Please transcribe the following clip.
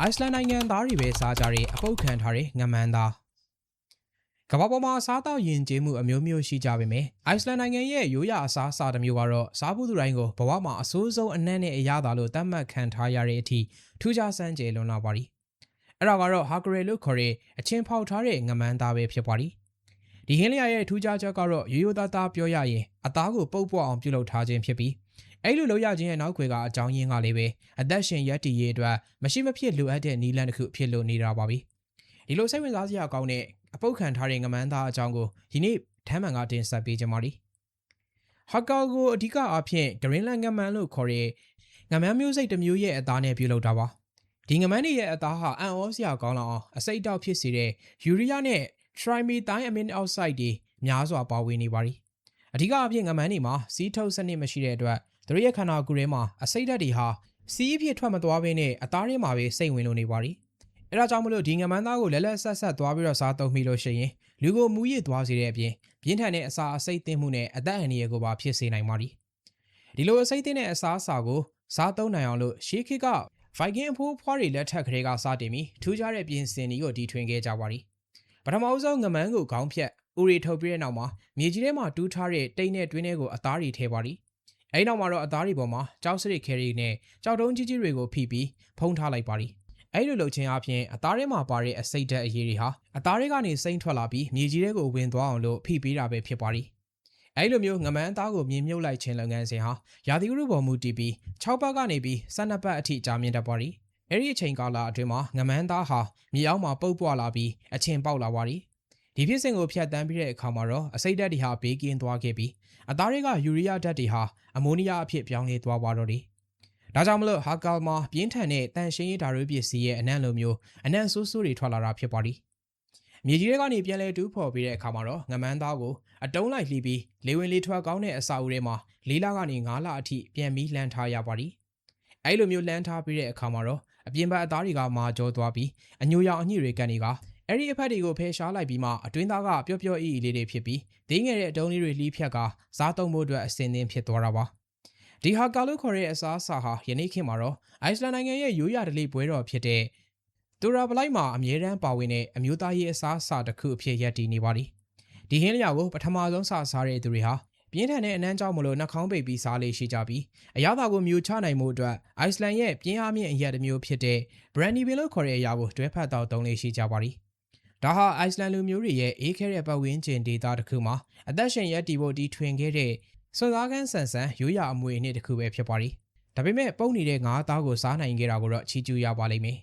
အိုက်စလန်နိုင်ငံသားတွေပဲစားကြတဲ့အပုတ်ခံထားတဲ့ငမန်းသားကမ္ဘာပေါ်မှာစားတော့ယဉ်ကျေးမှုအမျိုးမျိုးရှိကြပေမယ့်အိုက်စလန်နိုင်ငံရဲ့ရိုးရာအစားအစာတစ်မျိုးကတော့စားဖို့သူတိုင်းကိုဘဝမှာအဆိုးဆုံးအနက်နဲ့အရသာလို့သတ်မှတ်ခံထားရတဲ့အထိထူးခြားစမ်းကြယ်လွန်လာပါသည်အဲ့ဒါကတော့ဟာဂရေလို့ခေါ်တဲ့အချင်းဖောက်ထားတဲ့ငမန်းသားပဲဖြစ်ပါသည်ဒီဟင်းလျာရဲ့ထူးခြားချက်ကတော့ရိုးရိုးသားသားပြောရရင်အသားကိုပုတ်ပွားအောင်ပြုလုပ်ထားခြင်းဖြစ်ပြီး အဲ့လိုလောက်ရခြင်းရဲ့နောက်ခွေကအကြောင်းရင်းကလည်းပဲအသက်ရှင်ရက်တည်ရေးအတွက်မရှိမဖြစ်လိုအပ်တဲ့နီလန်တစ်ခုဖြစ်လို့နေတာပါပြီဒီလိုစိတ်ဝင်စားစရာကောင်းတဲ့အပုတ်ခံထားတဲ့ငမန်းသားအကြောင်းကိုဒီနေ့ထမ်းမှန်ကတင်ဆက်ပေးကြပါလိဟာကာကိုအဓိကအားဖြင့်ဂရင်းလန်ငမန်းလို့ခေါ်တဲ့ငမန်းမျိုးစိတ်တစ်မျိုးရဲ့အသားနဲ့ပြုလုပ်တာပါဒီငမန်းတွေရဲ့အသားဟာအန်အောစရာကောင်းလောက်အောင်အစိတ်တောက်ဖြစ်စေတဲ့ယူရီးယားနဲ့ trimethylamine oxide တွေများစွာပါဝင်နေပါသည်အဓိကအဖြစ်ငမန်းတွေမှာစီးထုတ်စနစ်မရှိတဲ့အတွက် သူတို့ရဲ့ခန္ဓာကိုယ်ထဲမှာအစိတ်ဓာတ်တွေဟာစီးအဖြစ်ထွက်မသွားဘဲနဲ့အသားထဲမှာပဲစိတ်ဝင်လို့နေပါသည်။အဲဒါကြောင့်မလို့ဒီငမန်းသားကိုလက်လက်ဆက်ဆက်သွားပြီးတော့စားသုံးမိလို့ရှိရင်လူကိုမူရစ်သွားစေတဲ့အပြင်ပြင်းထန်တဲ့အစာအစိတ်သင့်မှုနဲ့အသက်အန္တရာယ်ကိုပါဖြစ်စေနိုင်ပါသည်။ဒီလိုအစိတ်သင့်တဲ့အစာအစာကိုစားသုံးနိုင်အောင်လို့ရှေးခေတ်ကဗိုက်ကင်အဖိုးဖွားတွေလက်ထက်ကလေးကစတင်ပြီးထူးခြားတဲ့ပြင်ဆင်တွေကိုတီထွင်ခဲ့ကြပါသည်။ပထမအဆုံးငမန်းကိုခေါင်းဖြတ်ဥရီထုတ်ပြီးတဲ့နောက်မှာမြေကြီးထဲမှာတူးထားတဲ့တိတ်နဲ့တွင်းတွေကိုအသားတွေထည့်ပါသည်။ အဲဒီနောက်မှာတော့အသားတွေပေါ်မှာကြောက်စရစ်ခဲရီနဲ့ကြောက်တုံးကြီးကြီးတွေကိုဖိပြီးဖုံးထားလိုက်ပါသည်။အဲဒီလိုလုပ်ခြင်းအပြင်အသားထဲမှာပါတဲ့အစိတ်ဓာတ်အရည်တွေဟာအသားတွေကနေစိမ့်ထွက်လာပြီးမြေကြီးထဲကိုဝင်သွားအောင်လို့ဖိပေးတာပဲဖြစ်ပါသည်။အဲဒီလိုမျိုးငမန်းအသားကိုမြင်မြုပ်လိုက်ခြင်းလုပ်ငန်းစဉ်ဟာရာသီဥတုပေါ်မူတည်ပြီး6ပတ်ကနေပြီး12ပတ်အထိကြာမြင့်တတ်ပါသည်။အဲဒီအချိန်ကာလအတွင်းမှာငမန်းသားဟာမြေအောက်မှာပုတ်ပွားလာပြီးအချင်းပေါက်လာပါသည်။ ဒီဖြစ်စဉ်ကိုဖျက်ဆီးပြီးတဲ့အခါမှာတော့အစိတ်ဓာတ်တွေဟာဘေးကင်းသွားခဲ့ပြီးအသားတွေကယူရီးယားဓာတ်တွေဟာအမိုနီးယားအဖြစ်ပြောင်းလဲသွားပါတော့တယ်။ဒါကြောင့်မလို့ဟာကာမှာပြင်းထန်တဲ့တန်ရှင်းရေးဓာတ်ရွေးပစ္စည်းရဲ့အနံ့လိုမျိုးအနံ့ဆိုးဆိုးတွေထွက်လာတာဖြစ်ပါသည်။မြေကြီးတွေကနေပြန်လဲတူးဖော်ပြီးတဲ့အခါမှာတော့ငမန်းသားကိုအတုံးလိုက်လှီးပြီးလေဝင်လေထွက်ကောင်းတဲ့အစာအုပ်ထဲမှာ၄လကနေ၅လအထိပြန်ပြီးလှမ်းထားရပါသည်။အဲဒီလိုမျိုးလှမ်းထားပြီးတဲ့အခါမှာတော့အပြင်ဘက်အသားတွေကမာကြောသွားပြီးအညိုရောင်အညစ်တွေကန်တွေက အဲ့ဒီအဖက်တွေကိုဖယ်ရှားလိုက်ပြီးမှအတွင်းသားကပျော့ပျော့အီအီလေးတွေဖြစ်ပြီးဒင်းငယ်တဲ့အတုံးလေးတွေလှီးဖြတ်ကစားသုံးဖို့အတွက်အစင်သင်းဖြစ်သွားတာပါဒီဟာကာလို့ခေါ်တဲ့အစားအစာဟာယနေ့ခေတ်မှာတော့အိုက်စလန်နိုင်ငံရဲ့ရိုးရာဓလေ့ပွဲတော်ဖြစ်တဲ့တူရာပလိုက်မှာအမြဲတမ်းပါဝင်တဲ့အမျိုးသားရေးအစားအစာတစ်ခုအဖြစ်ရပ်တည်နေပါသည်ဒီဟင်းလျာကိုပထမဆုံးစားစားတဲ့သူတွေဟာပြင်းထန်တဲ့အနမ်းကြောင့်မလို့နှာခေါင်းပိတ်ပြီးစားလေးရှိကြပြီးအရသာကိုမြူချနိုင်မှုအတွက်အိုက်စလန်ရဲ့ပြင်းအားမြင့်အရက်တစ်မျိုးဖြစ်တဲ့ brandy bean လို့ခေါ်တဲ့အရာကိုတွဲဖက်တော့သုံးလေးရှိကြပါသည် ဒါဟာအိုက်စလန်လူမျိုးတွေရဲ့အေးခဲတဲ့ပတ်ဝန်းကျင်ဒေသတစ်ခုမှာအသက်ရှင်ရပ်တည်ဖို့တီထွင်ခဲ့တဲ့စွန်စားကန်းဆန်ဆန်ရိုးရာအမွေအနှစ်တစ်ခုပဲဖြစ်ပါသည်ဒါပေမဲ့ပုံနေတဲ့ငါးသားကိုစားနိုင်ခဲ့တာကိုတော့ချီးကျူးရပါလိမ့်မယ်